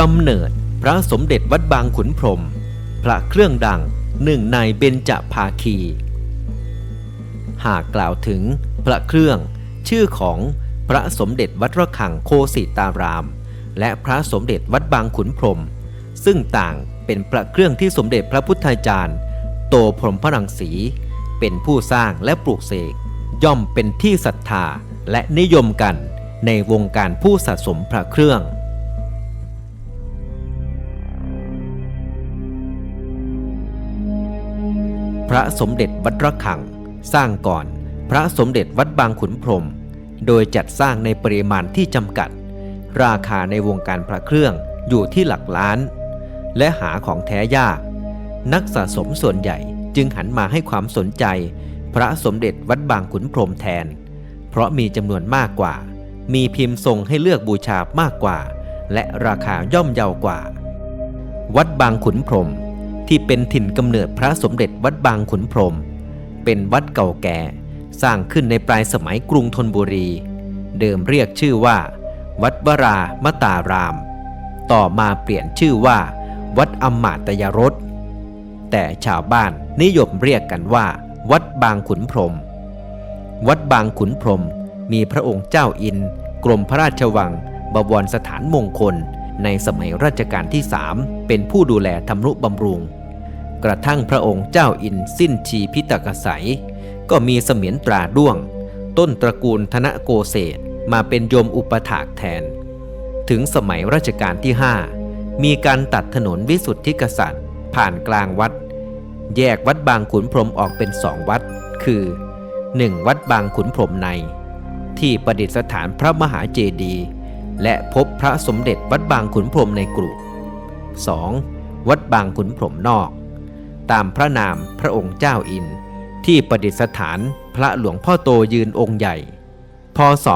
กำเนิดพระสมเด็จวัดบางขุนพรม พระเครื่องดังหนึ่งในเบญจภาคี หากกล่าวถึงพระเครื่อง ชื่อของพระสมเด็จวัดระฆังโคสิตาราม และพระสมเด็จวัดบางขุนพรม ซึ่งต่างเป็นพระเครื่องที่สมเด็จพระพุทธาจารย์ โตพรหมพระรังสี เป็นผู้สร้างและปลูกเสกย่อมเป็นที่ศรัทธาและนิยมกันในวงการผู้สะสมพระเครื่อง พระสมเด็จวัดระฆัง สร้างก่อนพระสมเด็จวัดบางขุนพรม โดยจัดสร้างในปริมาณที่จำกัด ราคาในวงการพระเครื่องอยู่ที่หลักล้าน และหาของแท้ยาก นักสะสมส่วนใหญ่จึงหันมาให้ความสนใจ พระสมเด็จวัดบางขุนพรมแทน เพราะมีจำนวนมากกว่า มีพิมพ์ทรงให้เลือกบูชามากกว่า และราคาย่อมเยาวกว่า วัดบางขุนพรม ที่เป็นถิ่นกำเนิดพระสมเด็จวัดบางขุนพรม เป็นวัดเก่าแก่ สร้างขึ้นในปลายสมัยกรุงธนบุรี เดิมเรียกชื่อว่า วัดวรามตาราม ต่อมาเปลี่ยนชื่อว่า วัดอมมาตยรสแต่ชาวบ้านนิยมเรียกกันว่า วัดบางขุนพรม วัดบางขุนพรมมีพระองค์เจ้าอิน กรมพระราชวัง บวรสถานมงคล ในสมัยรัชกาลที่สามเป็นผู้ดูแลทำนุบำรุง กระทั่งพระองค์เจ้าอินสิ้นชีพิตกษัย ก็มีเสมียนตราด้วง ต้นตระกูลธนโกเศษมาเป็นโยมอุปถากแทน ถึงสมัยรัชกาลที่5มีการตัดถนนวิสุทธิกษัตริย์ ผ่านกลางวัด แยกวัดบางขุนพรมออกเป็นสองวัด คือ 1. วัดบางขุนพรมใน ที่ประดิษฐานพระมหาเจดีย์ และพบพระสมเด็จวัดบางขุนพรหมในกรุ 2. วัดบางขุนพรหมนอก ตามพระนามพระองค์เจ้าอิน ที่ประดิษฐานพระหลวงพ่อโตยืนองค์ใหญ่ พศ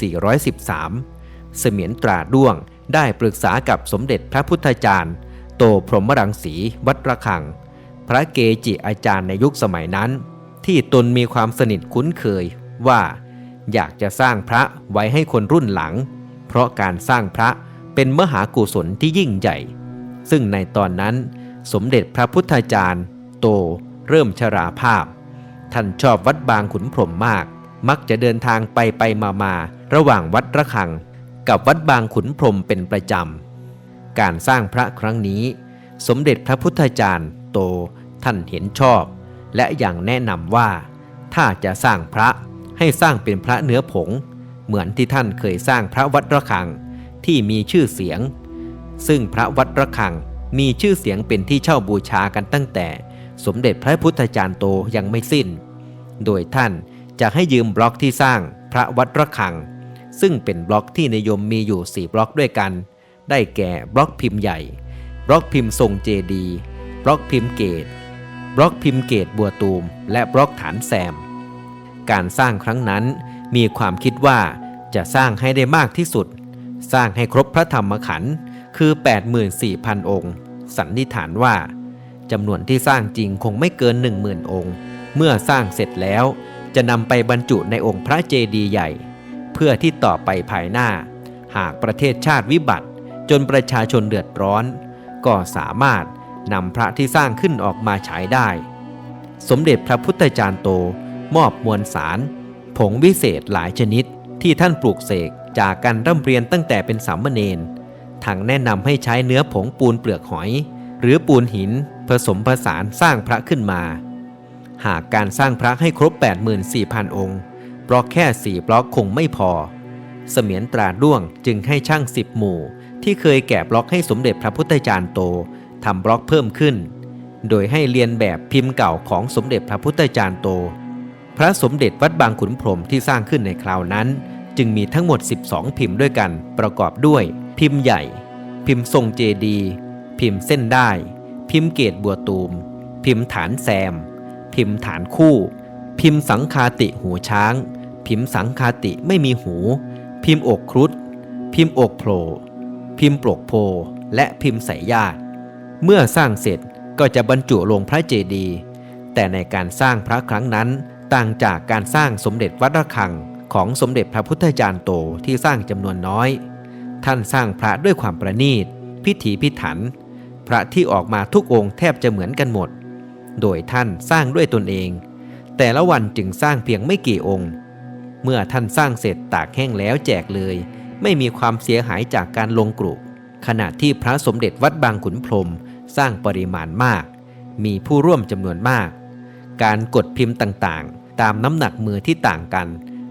2413 เสมียนตราด้วงได้ปรึกษากับสมเด็จพระพุทธจารย์ โตพรหมรังสีวัดระฆัง พระเกจิอาจารย์ในยุคสมัยนั้น ที่ตนมีความสนิทคุ้นเคยว่า อยากจะสร้างพระไว้ให้คนรุ่นหลัง เพราะการสร้างพระเป็นมหากุศลที่ยิ่งใหญ่ ซึ่งในตอนนั้นสมเด็จพระพุทธจารย์ โตเริ่มชราภาพ ท่านชอบวัดบางขุนพรหมมาก มักจะเดินทางไปไปมามาระหว่างวัดระฆัง กับวัดบางขุนพรหมเป็นประจำ การสร้างพระครั้งนี้ สมเด็จพระพุทธจารย์ โตท่านเห็นชอบ และอย่างแนะนำว่า ถ้าจะสร้างพระให้สร้างเป็นพระเนื้อผง เหมือนที่ท่านเคยสร้างพระวัดระฆังที่มีชื่อเสียง ซึ่งพระวัดระฆังมีชื่อเสียงเป็นที่เช่าบูชากันตั้งแต่ สมเด็จพระพุทธจารย์โตยังไม่สิ้น โดยท่านจะให้ยืมบล็อกที่สร้างพระวัดระฆัง ซึ่งเป็นบล็อกที่นิยมมีอยู่4บล็อกด้วยกัน ได้แก่บล็อกพิมพ์ใหญ่ บล็อกพิมพ์ทรงเจดีบล็อกพิมพ์เกตบล็อกพิมพ์เกตบัวตูม และบล็อกฐานแซม การสร้างครั้งนั้น มีความคิดว่าจะสร้างให้ได้มากที่สุด สร้างให้ครบพระธรรมขันธ์คือ 84,000 องค์ สันนิษฐานว่าจำนวนที่สร้างจริงคงไม่เกิน 10,000 องค์ เมื่อสร้างเสร็จแล้ว จะนำไปบรรจุในองค์พระเจดีย์ใหญ่ เพื่อที่ต่อไปภายหน้า หากประเทศชาติวิบัติ จนประชาชนเดือดร้อน ก็สามารถนำพระที่สร้างขึ้นออกมาฉายได้ สมเด็จพระพุทธจารย์โตมอบมวลสาร ผงวิเศษหลายชนิดที่ท่านปลูกเสกจากการร่ำเรียนตั้งแต่เป็นสามเณรทั้งแนะนำให้ใช้เนื้อผงปูนเปลือกหอย หรือปูนหินผสมผสานสร้างพระขึ้นมา หากการสร้างพระให้ครบ 84,000 องค์บล็อกแค่4บล็อกคงไม่พอ เสมียนตราด้วงจึงให้ช่างสิบหมู่ ที่เคยแกะบล็อกให้สมเด็จพระพุทธจารย์โตทำบล็อกเพิ่มขึ้น โดยให้เรียนแบบพิมพ์เก่าของสมเด็จพระพุทธจารย์โต ระสมเด็จวัดบางขุนพรมที่สร้างขึ้นในคราวนั้น จึงมีทั้งหมด 12 พิมพ์ด้วยกัน ประกอบด้วย พิมพ์ใหญ่ พิมพ์ทรงเจดี พิมพ์เส้นได้ พิมพ์เกตบัวตูม พิมพ์ฐานแซม พิมพ์ฐานคู่ พิมพ์สังคาติหูช้าง พิมพ์สังคาติไม่มีหู พิมพ์อกครุฑพิมพ์อกโผล่พิมพ์ปลกโพและพิมพ์สายญาติเมื่อสร้างเสร็จก็จะบรรจุลงพระเจดีย์แต่ในการสร้างพระครั้งนั้น ต่างจากการสร้างสมเด็จวัดระฆังของสมเด็จพระพุทธจารย์โตที่สร้างจำนวนน้อย ท่านสร้างพระด้วยความประณีต พิถีพิถัน พระที่ออกมาทุกองค์แทบจะเหมือนกันหมด โดยท่านสร้างด้วยตนเอง แต่ละวันจึงสร้างเพียงไม่กี่องค์ เมื่อท่านสร้างเสร็จตากแห้งแล้วแจกเลย ไม่มีความเสียหายจากการลงกรุขณะที่พระสมเด็จวัดบางขุนพรมสร้างปริมาณมาก มีผู้ร่วมจำนวนมาก การกดพิมพ์ต่างๆ ตามน้ำหนักมือที่ต่างกัน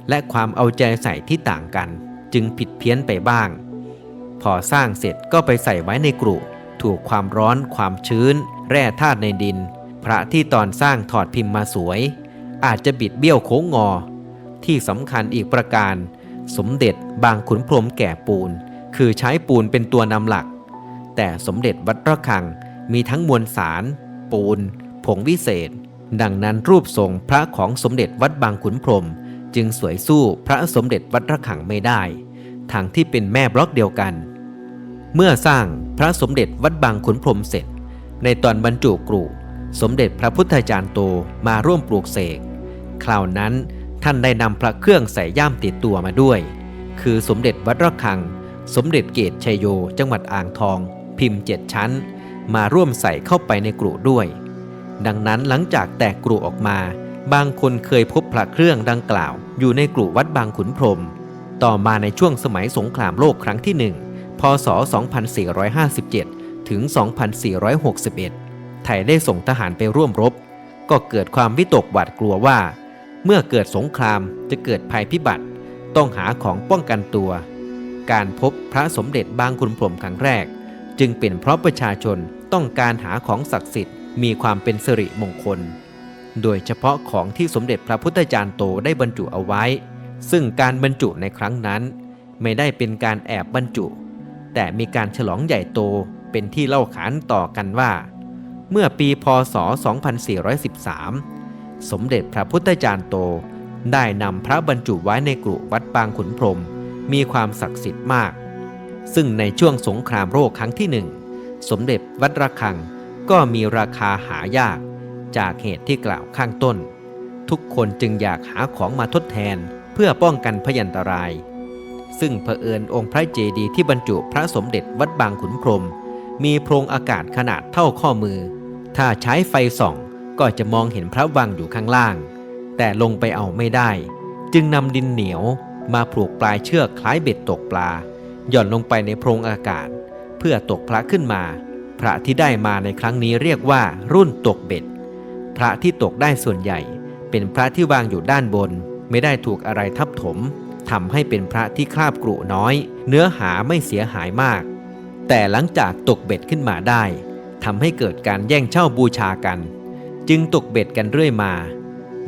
และความเอาใจใส่ที่ต่างกัน จึงผิดเพี้ยนไปบ้าง พอสร้างเสร็จก็ไปใส่ไว้ในกรุถูกความร้อน ความชื้น แร่ธาตุในดิน พระที่ตอนสร้างถอดพิมพ์มาสวย อาจจะบิดเบี้ยวโค้งงอ ที่สำคัญอีกประการ สมเด็จบางขุนพรมแก่ปูน คือใช้ปูนเป็นตัวนำหลัก แต่สมเด็จวัดระฆังมีทั้งมวลสาร ปูน ผงวิเศษ ดังนั้นรูปทรงพระของสมเด็จวัดบางขุนพรม จึงสวยสู้พระสมเด็จวัดระฆังไม่ได้ทั้งที่เป็นแม่บล็อกเดียวกัน เมื่อสร้างพระสมเด็จวัดบางขุนพรมเสร็จ ในตอนบรรจุกรุสมเด็จพระพุทธจารย์โตมาร่วมปลูกเสก คราวนั้นท่านได้นำพระเครื่องใส่ย่ามติดตัวมาด้วย คือสมเด็จวัดระฆัง สมเด็จเกตชัยโย จังหวัดอ่างทอง พิมพ์เจ็ดชั้น มาร่วมใส่เข้าไปในกรุด้วย ดังนั้นหลังจากแตกกรุออกมา บางคนเคยพบพระเครื่องดังกล่าว อยู่ในกรุวัดบางขุนพรม ต่อมาในช่วงสมัยสงครามโลกครั้งที่หนึ่งพศ 2457 ถึง 2461 ไทยได้ส่งทหารไปร่วมรบ ก็เกิดความวิตกหวาดกลัวว่า เมื่อเกิดสงครามจะเกิดภัยพิบัติ ต้องหาของป้องกันตัว การพบพระสมเด็จบางขุนพรมครั้งแรก จึงเป็นเพราะประชาชนต้องการหาของศักดิ์สิทธิ์ มีความเป็นสิริมงคล โดยเฉพาะของที่สมเด็จพระพุทธจารย์โตได้บรรจุเอาไว้ ซึ่งการบรรจุในครั้งนั้น ไม่ได้เป็นการแอบบรรจุ แต่มีการฉลองใหญ่โตเป็นที่เล่าขานต่อกันว่า เมื่อปีพศ 2413 สมเด็จพระพุทธจารย์โตได้นำพระบรรจุไว้ในกรุวัดบางขุนพรหมมีความศักดิ์สิทธิ์มาก ซึ่งในช่วงสงครามโรคครั้งที่หนึ่ง สมเด็จวัดระฆัง ก็มีราคาหายากจากเหตุที่กล่าวข้างต้น ทุกคนจึงอยากหาของมาทดแทนเพื่อป้องกันพยันตราย ซึ่งเผอิญองค์พระเจดีย์ที่บรรจุพระสมเด็จวัดบางขุนพรหมมีโพรงอากาศขนาดเท่าข้อมือ ถ้าใช้ไฟส่องก็จะมองเห็นพระวังอยู่ข้างล่าง แต่ลงไปเอาไม่ได้ จึงนำดินเหนียวมาผูกปลายเชือกคล้ายเบ็ดตกปลา หย่อนลงไปในโพรงอากาศ เพื่อตกพระขึ้นมา พระที่ได้มาในครั้งนี้เรียกว่ารุ่นตกเบ็ด พระที่ตกได้ส่วนใหญ่ เป็นพระที่วางอยู่ด้านบน ไม่ได้ถูกอะไรทับถมทำให้เป็นพระที่คราบกรุน้อย เนื้อหาไม่เสียหายมาก แต่หลังจากตกเบ็ดขึ้นมาได้ทำให้เกิดการแย่งเช่าบูชากัน จึงตกเบ็ดกันเรื่อยมา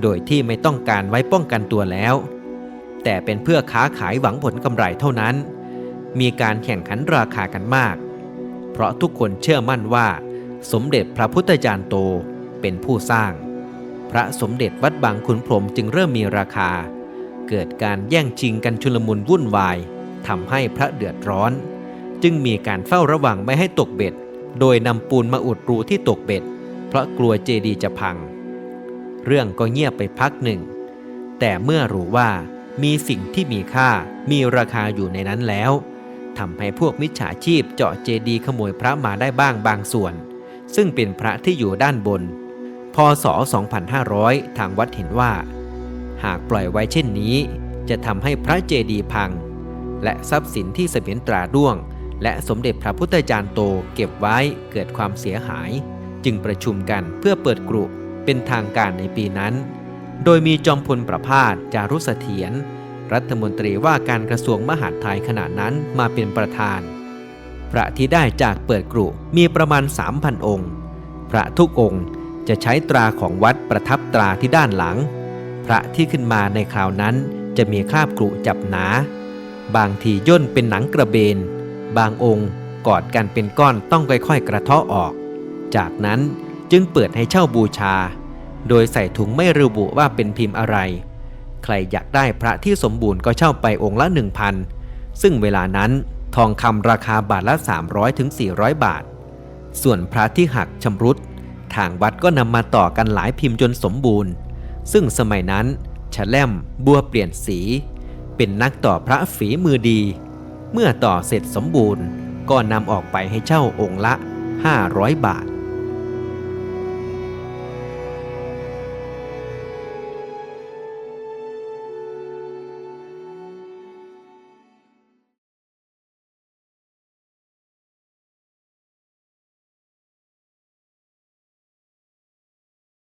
โดยที่ไม่ต้องการไว้ป้องกันตัวแล้ว แต่เป็นเพื่อค้าขายหวังผลกำไรเท่านั้น มีการแข่งขันราคากันมาก เพราะทุกคนเชื่อมั่นว่า สมเด็จพระพุทธจารย์โตเป็นผู้สร้าง พระสมเด็จวัดบางขุนพรหมจึงเริ่มมีราคา เกิดการแย่งชิงกันชุลมุนวุ่นวายทำให้พระเดือดร้อน จึงมีการเฝ้าระวังไม่ให้ตกเบ็ด โดยนำปูนมาอุดรูที่ตกเบ็ด เพราะกลัวเจดีย์จะพัง เรื่องก็เงียบไปพักหนึ่ง แต่เมื่อรู้ว่ามีสิ่งที่มีค่ามีราคาอยู่ในนั้นแล้ว ทำให้พวกมิจฉาชีพเจาะเจดีขโมยพระมาได้บ้างบางส่วน ซึ่งเป็นพระที่อยู่ด้านบน พศ 2500 ทางวัดเห็นว่า หากปล่อยไว้เช่นนี้ จะทำให้พระเจดีพัง และทรัพย์สินที่เสมียนตราด้วง และสมเด็จพระพุทธจารย์โตเก็บไว้เกิดความเสียหาย จึงประชุมกันเพื่อเปิดกรุเป็นทางการในปีนั้น โดยมีจอมพลประพาสจารุสเถียร รัฐมนตรีว่าการกระทรวงมหาดไทยขณะนั้นมาเป็นประธาน พระที่ได้จากเปิดกรุมีประมาณ 3,000 องค์ พระทุกองค์จะใช้ตราของวัดประทับตราที่ด้านหลัง พระที่ขึ้นมาในคราวนั้นจะมีคราบกรุจับหนา บางทีย่นเป็นหนังกระเบน บางองค์กอดกันเป็นก้อนต้องค่อยๆ กระเทาะออก จากนั้นจึงเปิดให้เช่าบูชา โดยใส่ถุงไม่ระบุว่าเป็นพิมพ์อะไร ใครอยากได้พระที่สมบูรณ์ก็เช่าไปองค์ละ 1,000 ซึ่งเวลานั้นทองคำราคาบาทละ300ถึง400 บาท ส่วนพระที่หักชำรุด ทางวัดก็นำมาต่อกันหลายพิมพ์จนสมบูรณ์ ซึ่งสมัยนั้นฉแลมบัวเปลี่ยนสี เป็นนักต่อพระฝีมือดี เมื่อต่อเสร็จสมบูรณ์ก็นำออกไปให้เช่าองค์ละ 500 บาท